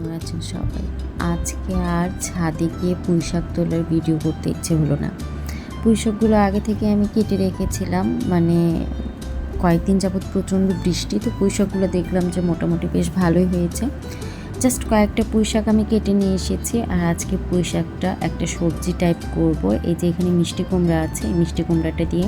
কেমন আছেন সবাই? আজকে আর ছাদে গিয়ে পুঁই শাক তোলার ভিডিও করতে ইচ্ছে হলো না। পুঁই শাকগুলো আগে থেকে আমি কেটে রেখেছিলাম মানে কয়েকদিন যাবৎ প্রচণ্ড বৃষ্টি, তো পুঁই শাকগুলো দেখলাম যে মোটামুটি বেশ ভালোই হয়েছে। জাস্ট কয়েকটা পুঁই শাক আমি কেটে নিয়ে এসেছি, আর আজকে পুঁই শাকটা একটা সবজি টাইপ করব। এই যে এখানে মিষ্টি কুমড়া আছে মিষ্টি কুমড়াটা দিয়ে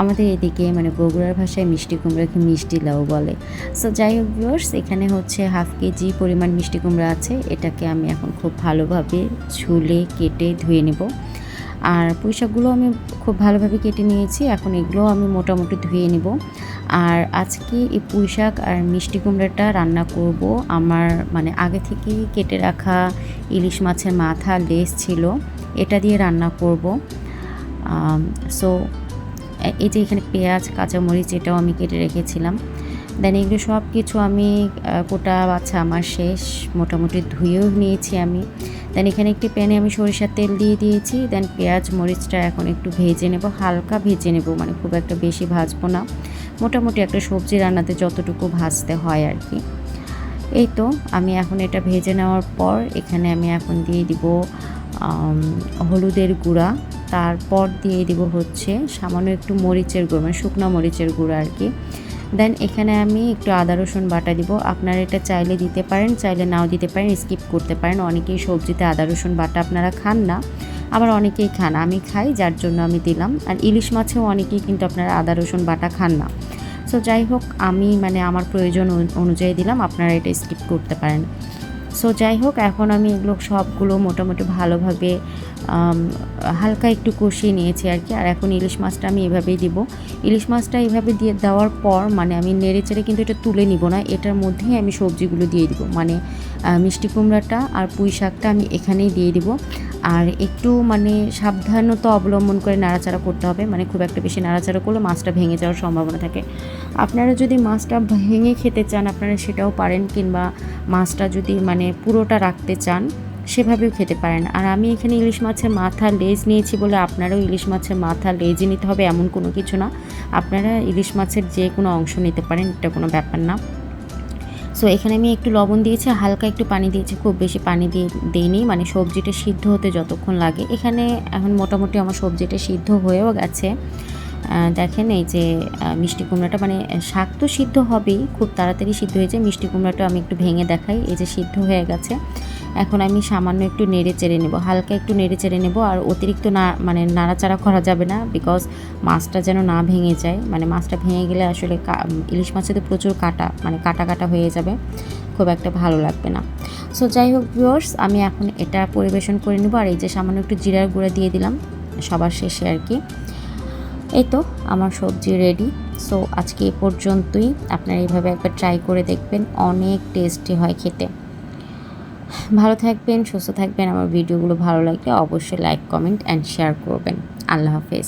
আমাদের এদিকে মানে বগুড়ার ভাষায় মিষ্টি কুমড়াকে মিষ্টি লাউ বলে। সো যাই হোক ভিউয়ার্স এখানে হচ্ছে হাফ কেজি পরিমাণ মিষ্টি কুমড়া আছে। এটাকে আমি এখন খুব ভালোভাবে ছুলে কেটে ধুয়ে নেব। আর পুঁইশাকগুলো আমি খুব ভালোভাবে কেটে নিয়েছি। এখন এগুলো আমি মোটামুটি ধুয়ে নেব। আর আজকে এই পুঁইশাক আর মিষ্টি কুমড়াটা রান্না করব। আমার মানে আগে থেকেই কেটে রাখা ইলিশ মাছের মাথা লেস ছিল। এটা দিয়ে রান্না করব। সো এই যে এখানে পেঁয়াজ, কাঁচামরিচ এটাও আমি কেটে রেখেছিলাম। দেন এগুলো সব কিছু আমি কোটা বাচ্চা আমার শেষ। মোটামুটি ধুয়েও নিয়েছি আমি। দেন এখানে একটি প্যানে আমি সরিষার তেল দিয়ে দিয়েছি। দেন পেঁয়াজ, মরিচটা এখন একটু ভেজে নেব। হালকা ভেজে নেব মানে খুব একটা বেশি ভাজবো না। মোটামুটি একটা সবজি রান্নাতে যতটুকু ভাজতে হয় আর কি। এই তো, আমি এখন এটা ভেজে নেওয়ার পর এখানে আমি এখন দিয়ে দিব হলুদের গুঁড়া। তারপর দিয়ে দিব হচ্ছে সামান্য একটু মরিচের গুঁড়ো মানে শুকনো মরিচের গুঁড়ো আর কি। দেন এখানে আমি একটু আদা, রসুন বাটা দিব। আপনারা এটা চাইলে দিতে পারেন, চাইলে নাও দিতে পারেন স্কিপ করতে পারেন। অনেকেই সবজিতে আদা, রসুন, বাটা আপনারা খান না, আবার অনেকেই খান। আমি খাই, যার জন্য আমি দিলাম। আর ইলিশ মাছেও অনেকেই কিন্তু আপনারা আদা, রসুন, বাটা খান না। সো যাই হোক, আমি মানে আমার প্রয়োজন অনুযায়ী দিলাম। আপনারা এটা স্কিপ করতে পারেন। সো যাই হোক এখন আমি এগুলো সবগুলো মোটামুটি ভালোভাবে হালকা একটু কষিয়ে নিয়েছি আর কি। আর এখন ইলিশ মাছটা আমি এভাবেই দিব। ইলিশ মাছটা এভাবে দিয়ে দেওয়ার পর মানে আমি নেড়ে চেড়ে কিন্তু এটা তুলে নিব না, এটার মধ্যেই আমি সবজিগুলো দিয়ে দিব। মানে মিষ্টি কুমড়াটা আর পুঁই শাকটা আমি এখানেই দিয়ে দিব। আর একটু মানে সাবধানতা অবলম্বন করে নাড়াচাড়া করতে হবে। মানে খুব একটা বেশি নাড়াচাড়া করলে মাছটা ভেঙে যাওয়ার সম্ভাবনা থাকে। আপনারা যদি মাছটা ভেঙে খেতে চান, আপনারা সেটাও পারেন। কিংবা মাছটা যদি মানে পুরোটা রাখতে চান, সেভাবেও খেতে পারেন। আর আমি এখানে ইলিশ মাছের মাথা লেজ নিয়েছি বলে আপনারাও ইলিশ মাছের মাথা লেজই নিতে হবে, এমন কোনো কিছু না। আপনারা ইলিশ মাছের যে কোনো অংশ নিতে পারেন, এটা কোনো ব্যাপার না। সো এখানে আমি একটু লবণ দিয়েছি, হালকা একটু পানি দিয়েছি, খুব বেশি পানি দিয়ে দিইনি মানে সবজিটা সিদ্ধ হতে যতক্ষণ লাগে। এখানে এখন মোটামুটি আমার সবজিটা সিদ্ধ হয়েও গেছে। দেখেন এই যে মিষ্টি কুমড়াটা মানে শাক তো সিদ্ধ হবেই, খুব তাড়াতাড়ি সিদ্ধ হয়ে যায় মিষ্টি কুমড়াটা আমি একটু ভেঙে দেখাই, এই যে সিদ্ধ হয়ে গেছে। এখন আমি সামান্য একটু নেড়ে চেড়ে নেব, হালকা একটু নেড়ে চেড়ে নেব, আর অতিরিক্ত না মানে নাড়াচাড়া করা যাবে না বিকজ মাছটা যেন না ভেঙে যায়। মানে মাছটা ভেঙে গেলে আসলে ইলিশ মাছে তো প্রচুর কাটা মানে কাটা কাটা হয়ে যাবে, খুব একটা ভালো লাগবে না। সো যাই হোক ভিউয়ার্স আমি এখন এটা পরিবেশন করে নেব, আর এই যে সামান্য একটু জিরার গুঁড়া দিয়ে দিলাম, সবার শেষে আর কি। এই তো, আমার সবজি রেডি সো আজকে এ পর্যন্তই। আপনারা এইভাবে একবার ট্রাই করে দেখবেন, অনেক টেস্টি হয় খেতে। ভালো থাকবেন, সুস্থ থাকবেন। আমার ভিডিওগুলো ভালো লাগলে অবশ্যই লাইক কমেন্ট অ্যান্ড শেয়ার করবেন। আল্লাহ হাফেজ।